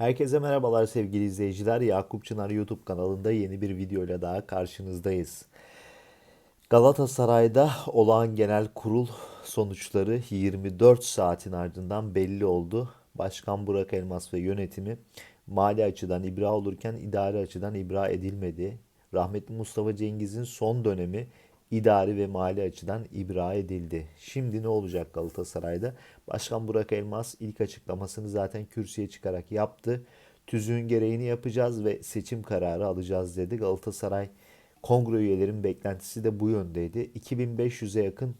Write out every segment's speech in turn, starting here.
Herkese merhabalar sevgili izleyiciler. Yakup Çınar YouTube kanalında yeni bir videoyla daha karşınızdayız. Galatasaray'da olağan genel kurul sonuçları 24 saatin ardından belli oldu. Başkan Burak Elmas ve yönetimi mali açıdan ibra olurken idari açıdan ibra edilmedi. Rahmetli Mustafa Cengiz'in son dönemi idari ve mali açıdan ibra edildi. Şimdi ne olacak Galatasaray'da? Başkan Burak Elmas ilk açıklamasını zaten kürsüye çıkarak yaptı. Tüzüğün gereğini yapacağız ve seçim kararı alacağız dedi. Galatasaray kongre üyelerin beklentisi de bu yöndeydi. 2500'e yakın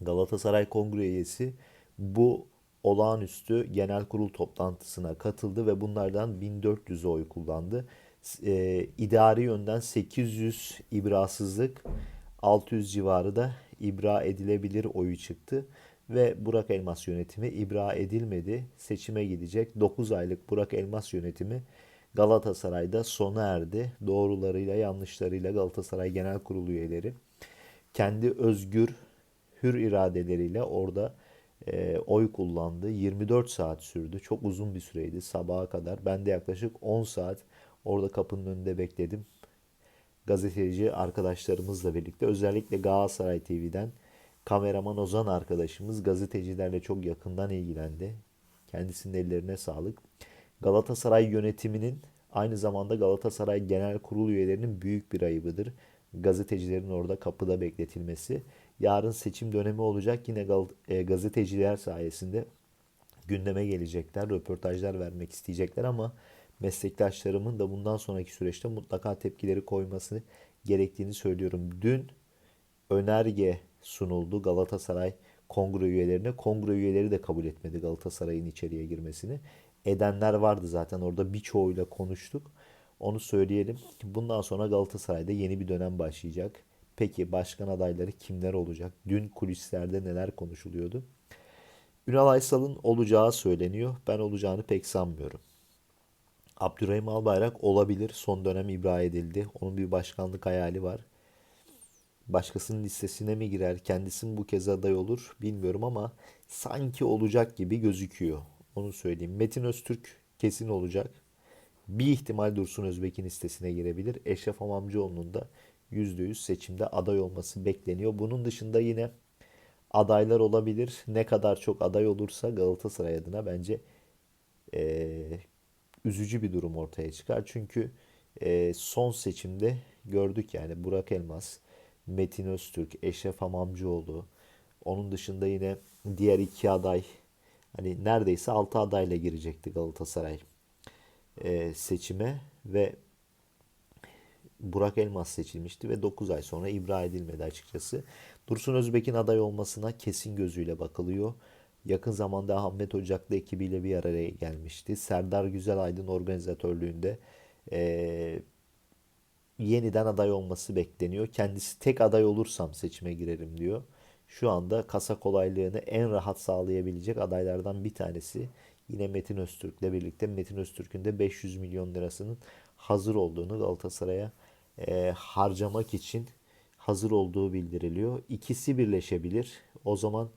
Galatasaray kongre üyesi bu olağanüstü genel kurul toplantısına katıldı ve bunlardan 1400'e oy kullandı. E, idari yönden 800 ibrasızlık, 600 civarı da ibra edilebilir oyu çıktı. Ve Burak Elmas yönetimi ibra edilmedi. Seçime gidecek 9 aylık Burak Elmas yönetimi Galatasaray'da sona erdi. Doğrularıyla yanlışlarıyla Galatasaray Genel Kurulu üyeleri kendi özgür hür iradeleriyle orada e, oy kullandı. 24 saat sürdü. Çok uzun bir süreydi sabaha kadar. Ben de yaklaşık 10 saat orada kapının önünde bekledim. Gazeteci arkadaşlarımızla birlikte özellikle Galatasaray TV'den kameraman Ozan arkadaşımız gazetecilerle çok yakından ilgilendi. Kendisinin ellerine sağlık. Galatasaray yönetiminin aynı zamanda Galatasaray Genel Kurul üyelerinin büyük bir ayıbıdır. Gazetecilerin orada kapıda bekletilmesi. Yarın seçim dönemi olacak. Yine e, gazeteciler sayesinde gündeme gelecekler, röportajlar vermek isteyecekler ama meslektaşlarımın da bundan sonraki süreçte mutlaka tepkileri koyması gerektiğini söylüyorum. Dün önerge sunuldu Galatasaray kongre üyelerine. Kongre üyeleri de kabul etmedi Galatasaray'ın içeriye girmesini. Edenler vardı zaten orada birçoğuyla konuştuk. Onu söyleyelim. Bundan sonra Galatasaray'da yeni bir dönem başlayacak. Peki başkan adayları kimler olacak? Dün kulislerde neler konuşuluyordu? Ünal Aysal'ın olacağı söyleniyor. Ben olacağını pek sanmıyorum. Abdurrahim Albayrak olabilir. Son dönem ibra edildi. Onun bir başkanlık hayali var. Başkasının listesine mi girer, kendisi mi bu kez aday olur bilmiyorum ama sanki olacak gibi gözüküyor. Onu söyleyeyim. Metin Öztürk kesin olacak. Bir ihtimal Dursun Özbek'in listesine girebilir. Eşref Amamcıoğlu'nun da %100 seçimde aday olması bekleniyor. Bunun dışında yine adaylar olabilir. Ne kadar çok aday olursa Galatasaray adına bence e, üzücü bir durum ortaya çıkar. Çünkü e, son seçimde gördük yani Burak Elmas, Metin Öztürk, Eşref Hamamcıoğlu, onun dışında yine diğer iki aday hani neredeyse altı adayla girecekti Galatasaray e, seçime ve Burak Elmas seçilmişti ve 9 ay sonra ibra edilmedi açıkçası. Dursun Özbek'in aday olmasına kesin gözüyle bakılıyor. Yakın zamanda Ahmet Ocaklı ekibiyle bir araya gelmişti. Serdar Güzelaydın organizatörlüğünde e, yeniden aday olması bekleniyor. Kendisi tek aday olursam seçime girerim diyor. Şu anda kasa kolaylığını en rahat sağlayabilecek adaylardan bir tanesi. Yine Metin Öztürk'le birlikte Metin Öztürk'ün de 500 milyon lirasının hazır olduğunu Galatasaray'a e, harcamak için hazır olduğu bildiriliyor. İkisi birleşebilir. O zaman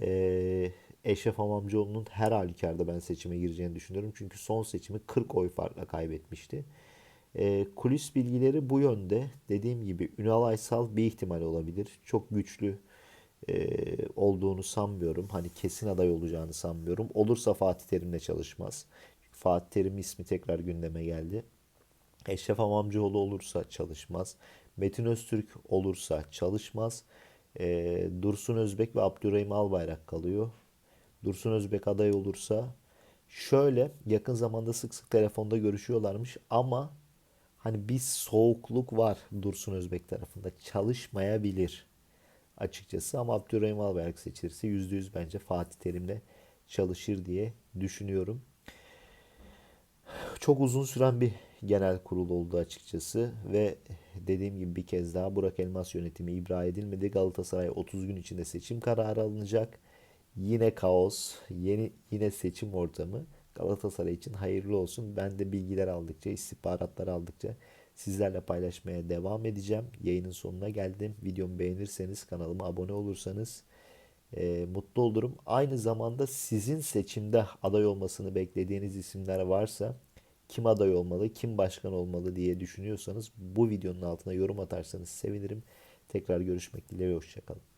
e, Eşref Amamcıoğlu'nun her halükarda ben seçime gireceğini düşünüyorum. Çünkü son seçimi 40 oy farkla kaybetmişti. E, kulis bilgileri bu yönde. Dediğim gibi Ünal Aysal bir ihtimal olabilir. Çok güçlü e, olduğunu sanmıyorum. Hani kesin aday olacağını sanmıyorum. Olursa Fatih Terim'le çalışmaz. Fatih Terim ismi tekrar gündeme geldi. Eşref Amamcıoğlu olursa çalışmaz. Metin Öztürk olursa çalışmaz. E, Dursun Özbek ve Abdurrahim Albayrak kalıyor. Dursun Özbek aday olursa şöyle yakın zamanda sık sık telefonda görüşüyorlarmış ama hani bir soğukluk var Dursun Özbek tarafında. Çalışmayabilir açıkçası ama Abdurrahim Albayrak seçilirse %100 bence Fatih Terim'le çalışır diye düşünüyorum. Çok uzun süren bir genel kurul oldu açıkçası ve dediğim gibi bir kez daha Burak Elmas yönetimi ibra edilmedi. Galatasaray 30 gün içinde seçim kararı alınacak. Yine kaos, yeni yine seçim ortamı. Galatasaray için hayırlı olsun. Ben de bilgiler aldıkça, istihbaratlar aldıkça sizlerle paylaşmaya devam edeceğim. Yayının sonuna geldim. Videomu beğenirseniz, kanalıma abone olursanız e, mutlu olurum. Aynı zamanda sizin seçimde aday olmasını beklediğiniz isimler varsa kim aday olmalı, kim başkan olmalı diye düşünüyorsanız bu videonun altına yorum atarsanız sevinirim. Tekrar görüşmek dileğiyle hoşçakalın.